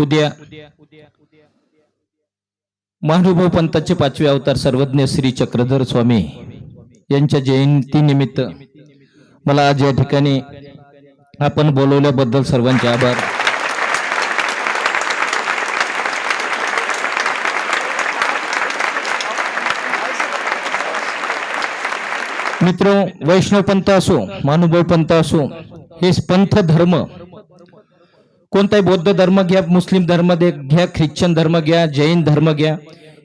उद्या. महानुभव पंथाचे पाचवे अवतार सर्वज्ञ श्री चक्रधर स्वामी यांच्या जयंतीनिमित्त मला आज या ठिकाणी आपण बोलवल्याबद्दल सर्वांचे आभार. मित्र वैष्णव पंथ असो महानुभव पंथ असो हे पंथ धर्म कोणताही बौद्ध धर्म घ्या मुस्लिम धर्म घ्या ख्रिश्चन धर्म घ्या जैन धर्म घ्या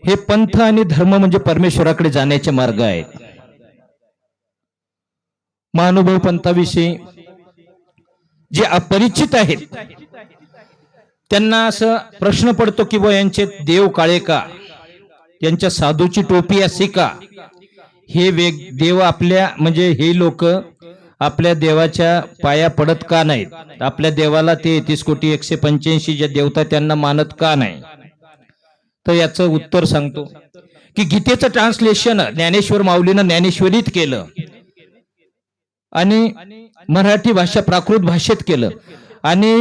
हे पंथ आणि धर्म म्हणजे परमेश्वराकडे जाण्याचे मार्ग आहेत. महानुभव पंथाविषयी जे अपरिचित आहेत त्यांना असं प्रश्न पडतो की बुवा यांचे देव काळे का? यांच्या साधूची टोपी अशी का? हे वेग देव आपल्या म्हणजे हे लोक आपल्या देवाच्या पाया पडत का नाहीत? आपल्या देवाला ते तीस कोटी एकशे पंच्याऐंशी ज्या देवता त्यांना मानत का नाही? तर याचं उत्तर सांगतो. की गीतेचं ट्रान्सलेशन ज्ञानेश्वर माऊलीनं ज्ञानेश्वरीत केलं. आणि मराठी भाषा प्राकृत भाषेत केलं. आणि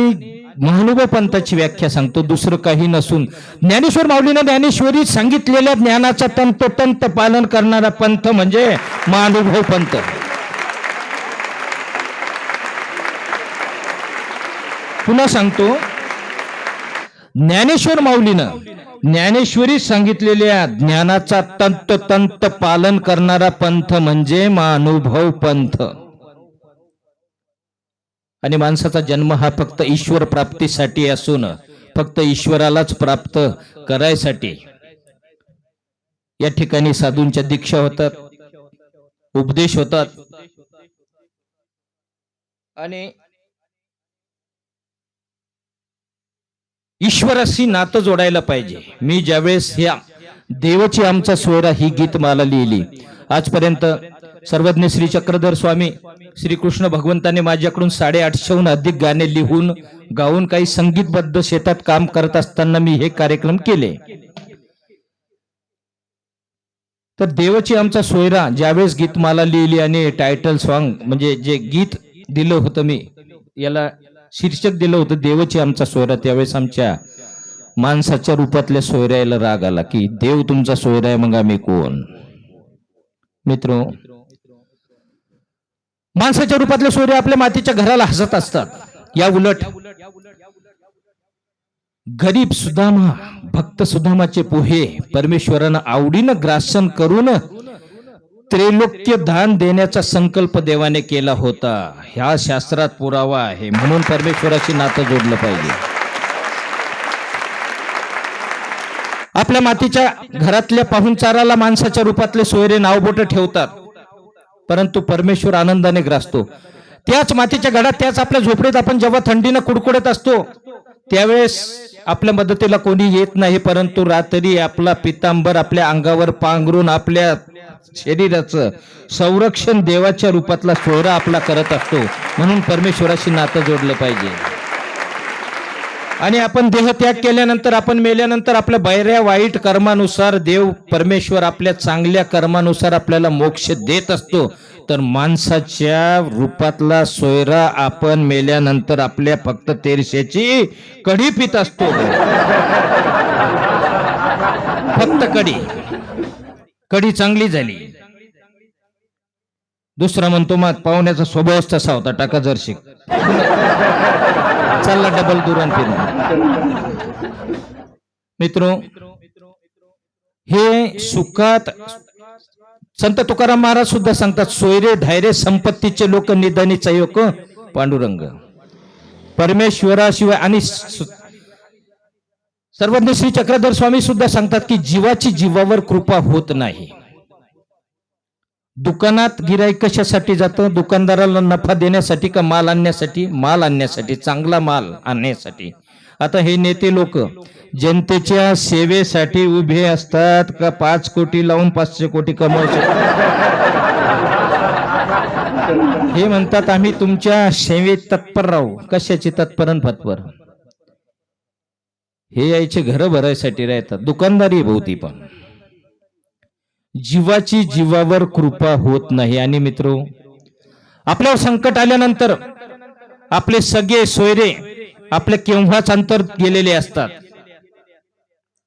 महानुभव पंथाची व्याख्या सांगतो दुसरं काही नसून. ज्ञानेश्वर माऊलीनं ज्ञानेश्वरीत सांगितलेल्या ज्ञानाचा तंतोतंत पालन करणारा पंथ म्हणजे महानुभव पंथ. पुन्हा सांगतो. ज्ञानेश्वर माऊलीनं ज्ञानेश्वरी सांगितलेल्या ज्ञानाचा तंतोतंत पालन करणारा पंथ म्हणजे मानुभव पंथ. आणि माणसाचा जन्म हा फक्त ईश्वर प्राप्तीसाठी असून फक्त ईश्वरालाच प्राप्त करायसाठी. या ठिकाणी साधूंच्या दीक्षा होतात उपदेश होतात. आणि ईश्वराशी नातं जोडायला पाहिजे. मी ज्यावेळेस ह्या देवची आमचा सोयरा ही गीत मला लिहिली आजपर्यंत सर्वज्ञ श्री चक्रधर स्वामी श्री कृष्ण भगवंताने माझ्याकडून साडेआठशेहून अधिक गाणे लिहून गाऊन काही संगीतबद्ध शेतात काम करत असताना मी हे कार्यक्रम केले. तर देवाची आमचा सोयरा ज्यावेळेस गीतमाला लिहिली आणि टायटल सॉन्ग म्हणजे जे गीत दिलं होतं मी याला शीर्षक दिलं होतं देवाची आमचा सोयरा त्यावेळेस आमच्या माणसाच्या रूपातल्या सोयऱ्याला राग आला की देव तुमचा सोयरा आहे मग आम्ही कोण? मित्र माणसाच्या रूपातले सोयरे आपल्या मातीच्या घराला हसत असतात. या उलट गरीब सुदामा भक्त सुदामाचे पोहे परमेश्वरानं आवडीनं ग्रासन करून त्रैलोक्य दान देण्याचा संकल्प देवाने केला होता. ह्या शास्त्रात पुरावा आहे. म्हणून परमेश्वराची नातं जोडलं पाहिजे. आपल्या मातीच्या घरातल्या पाहुणचाराला माणसाच्या रूपातले सोयरे नावबोट ठेवतात. परंतु परमेश्वर आनंदाने ग्रासतो. त्याच मातीच्या घरात त्याच आपल्या झोपडीत आपण जेव्हा थंडीनं कुडकुडत असतो त्यावेळेस आपल्या मदतीला कोणी येत नाही. परंतु रात्री आपला पितांबर आपल्या अंगावर पांघरून आपल्या शरीराचं संरक्षण देवाच्या रूपातला सोहरा आपला करत असतो. म्हणून परमेश्वराशी नातं जोडलं पाहिजे. आणि आपण देह त्याग केल्यानंतर आपण मेल्यानंतर आपल्या बैऱ्या वाईट कर्मानुसार देव परमेश्वर आपल्या चांगल्या कर्मानुसार आपल्याला मोक्ष देत असतो. तर माणसाच्या रूपातला सोयरा आपण मेल्यानंतर आपल्या फक्त तेरशेची कढी पित असतो. फक्त कढी. कढी चांगली झाली. दुसरा म्हणतो मग पाहुण्याचा स्वभावच तसा होता टाका जर्शिक. चालला डबल दुरण फिरून. मित्र हे सुखात संत तुकाराम महाराज सुद्धा सांगतात सोयरे धायरे संपत्तीचे लोक निधनीचा योग पांडुरंग. परमेश्वराशिवाय आणि सु- सर्वज्ञ श्री चक्रधर स्वामी सुद्धा सांगतात की जीवाची जीवावर कृपा होत नाही. दुकानात गिराईक कशासाठी जातं? दुकानदाराला नफा देण्यासाठी का माल आणण्यासाठी? माल आणण्यासाठी चांगला माल आणण्यासाठी. आता हे नेते लोक जनतेच्या सेवेसाठी उभे असतात का पाच कोटी लावून पाचशे कोटी कमवू हे म्हणतात आम्ही तुमच्या सेवेत तत्पर राहू. कशाची तत्पर आणि हे यायचे घर भरायसाठी राहतात. दुकानदारी भोवती पण. जीवाची जीवावर कृपा होत नाही. आणि मित्र आपल्यावर संकट आल्यानंतर आपले सगळे सोयरे आपल्या केव्हाच अंतर गेलेले असतात.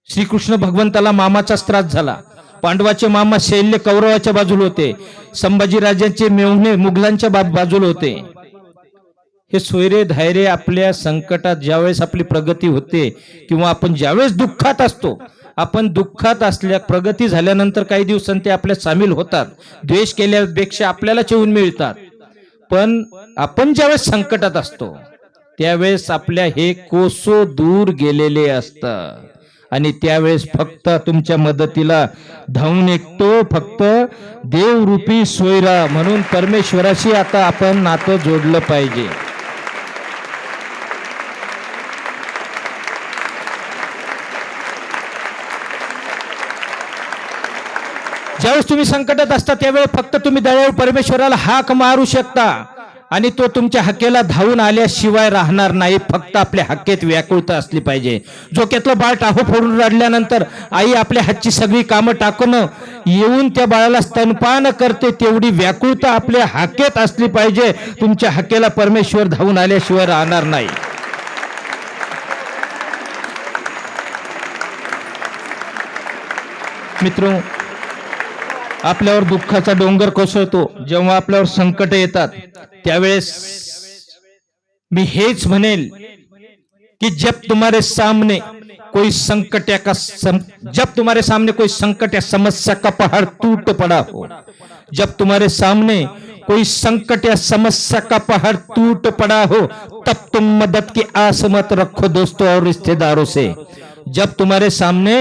श्रीकृष्ण भगवंताला मामाचाच त्रास झाला. पांडवाचे मामा शैल्य कौरवाच्या बाजूला होते. संभाजीराजांचे मेवणे मुघलांच्या बाजूला होते. हे सोयरे धैर्य आपल्या संकटात ज्यावेळेस आपली प्रगती होते किंवा आपण ज्यावेळेस दुःखात असतो आपण दुःखात असल्या प्रगती झाल्यानंतर काही दिवसांनी ते आपल्यात सामील होतात. द्वेष केल्यापेक्षा आपल्याला चेवून मिळतात. पण आपण ज्यावेळेस संकटात असतो त्यावेळेस आपल्या हे कोसो दूर गेलेले असतात आणि त्यावेळेस फक्त तुमच्या मदतीला धावून एकतो फक्त देवरूपी सोयरा म्हणून परमेश्वराशी आता आपण नातं जोडलं पाहिजे. ज्यावेळेस तुम्ही संकटात असता त्यावेळेस फक्त तुम्ही दयाळू परमेश्वराला हाक मारू शकता. आणि तो तुमच्या हक्केला धावून आल्याशिवाय राहणार नाही. फक्त आपल्या हक्केत व्याकुळता असली पाहिजे. जोक्यातलं बाळ टाहो फोडून रडल्यानंतर आई आपल्या हातची सगळी कामं टाकून येऊन त्या बाळाला स्तनपान करते तेवढी व्याकुळता आपल्या हाकेत असली पाहिजे. तुमच्या हक्केला परमेश्वर धावून आल्याशिवाय राहणार नाही. मित्र आपल्यावर दुःखाचा डोंगर कोसळतो जेव्हा आपल्यावर संकट येतात त्यावेळेस मी हेच म्हणेल कि जब तुम्हारे सामने कोई संकट या का सम, जब तुम्हारे सामने कोई संकट या समस्या का पहाड़ टूट पड़ा हो। जब तुम्हारे सामने कोई संकट या समस्या का पहाड़ टूट पड़ा हो तब तुम मदद की आस मत रखो दोस्तों और रिश्तेदारों से। जब तुम्हारे सामने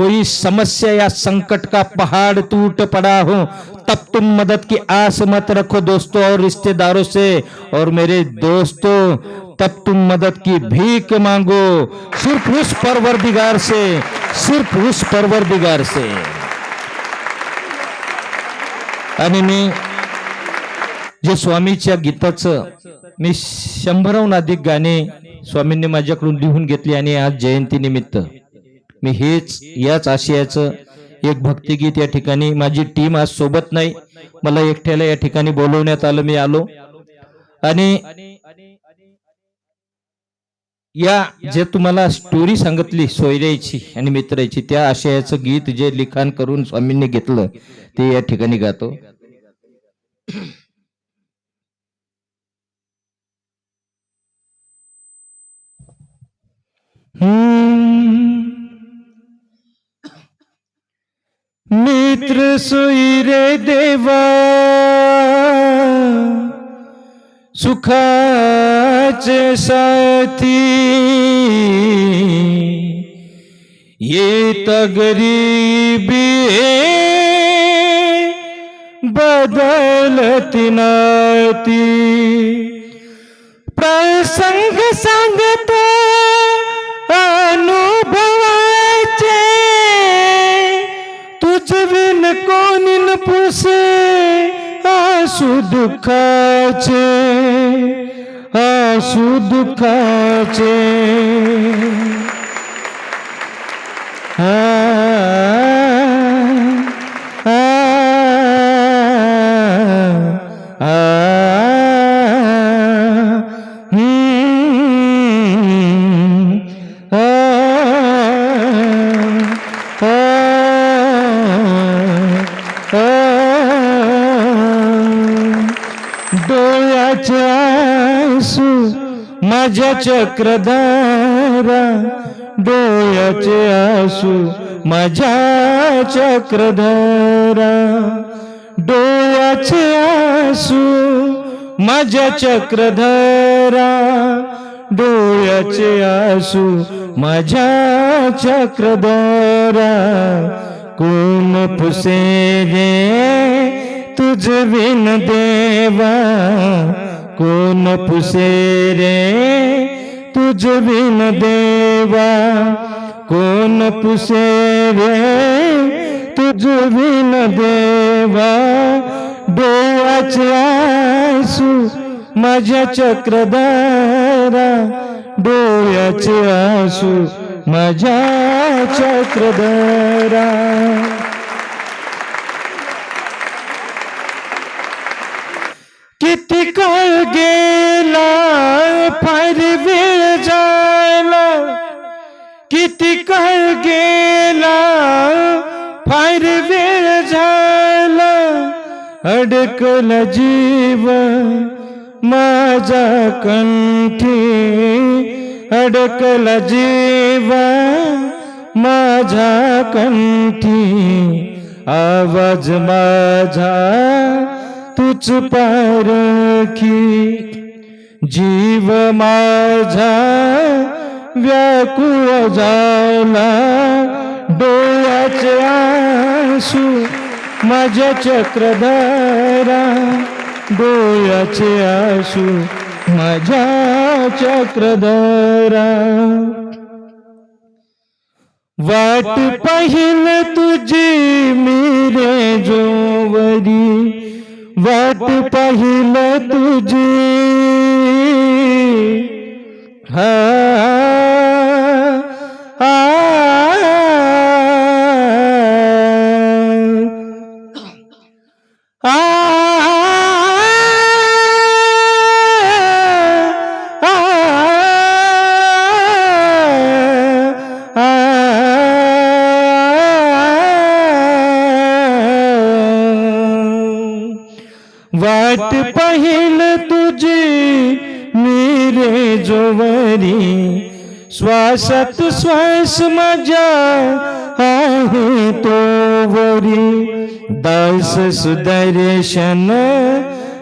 कोई समस्या या संकट का पहाड़ टूट पड़ा हो तब तुम मदद की आस मत रखो दोस्तों और रिश्तेदारों से और मेरे दोस्तों तब तुम मदद की भीख मांगो सिर्फ उस परवरदिगार से सिर्फ उस परवरदिगार से। आणि मी जे स्वामीच्या गीताचं मी शंभराहून अधिक गाणे स्वामींनी माझ्याकडून लिहून घेतली आणि आज जयंती निमित्त मी हेच याच आशयाचं एक भक्तिगीत या ठिकाणी माझी टीम आज सोबत नाही. मला एकट्याला या ठिकाणी बोलवण्यात आलं मी आलो. आणि या जे तुम्हाला स्टोरी सांगितली सोयऱ्याची आणि मित्राची त्या आशयाचं गीत जे लिखाण करून स्वामींनी घेतलं ते या ठिकाणी गातो. मित्र सोयी रे देवा सुखाचे साथी. येत गरीबी बदलती नाती. प्रसंग सांगतो कोणी न पुसे आसू दुःखाचे आसू दुःखाचे माझ्या चक्रधारा डोळ्याचे आसू माझ्या चक्रधारा डोळ्याचे आसू माझ्या चक्रधारा डोळ्याचे आसू माझ्या चक्रधारा कोण पुसे रे तुझ विन देवा कोण पुसे रे? तुझ बिन देवा कोण पुसे रे? तुझ बिन देवा डोळ्याचे आसू माझ्या चक्रधारा डोळ्याचे आसू माझ्या चक्रधारा. किती काळ गेला फार वेळ झाला अडकल जीव माझा कंठी अडकल जीव माझा कंठी. आवाज माझा तूच पारखी जीव माझा व्याकुळ झाला. डोळ्याचे आसू माझ्या चक्रधारा. डोळ्याचे आसू माझ्या चक्रधारा. वाट पाहिल तुझी मिरे जोवरी. वाट पाहिल तुझी. हा श्वासात श्वास माझ्या आहे तोवरी दास सुदर्शन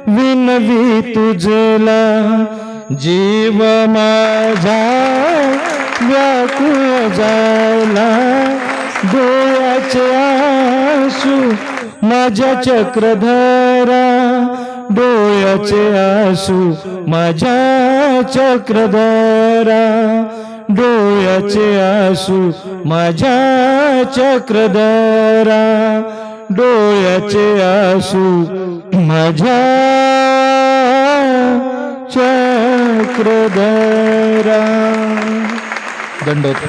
विनवी तुझला. जीव माझा व्याकुळ झाला. डोळ्याचे आसू माझ्या चक्रधरा. डोळ्याचे आसू माझ्या चक्रधरा. डोळ्याचे आसू माझ्या चक्रधरा डोळ्याचे आसू माझ्या चक्रधरा. दंडोत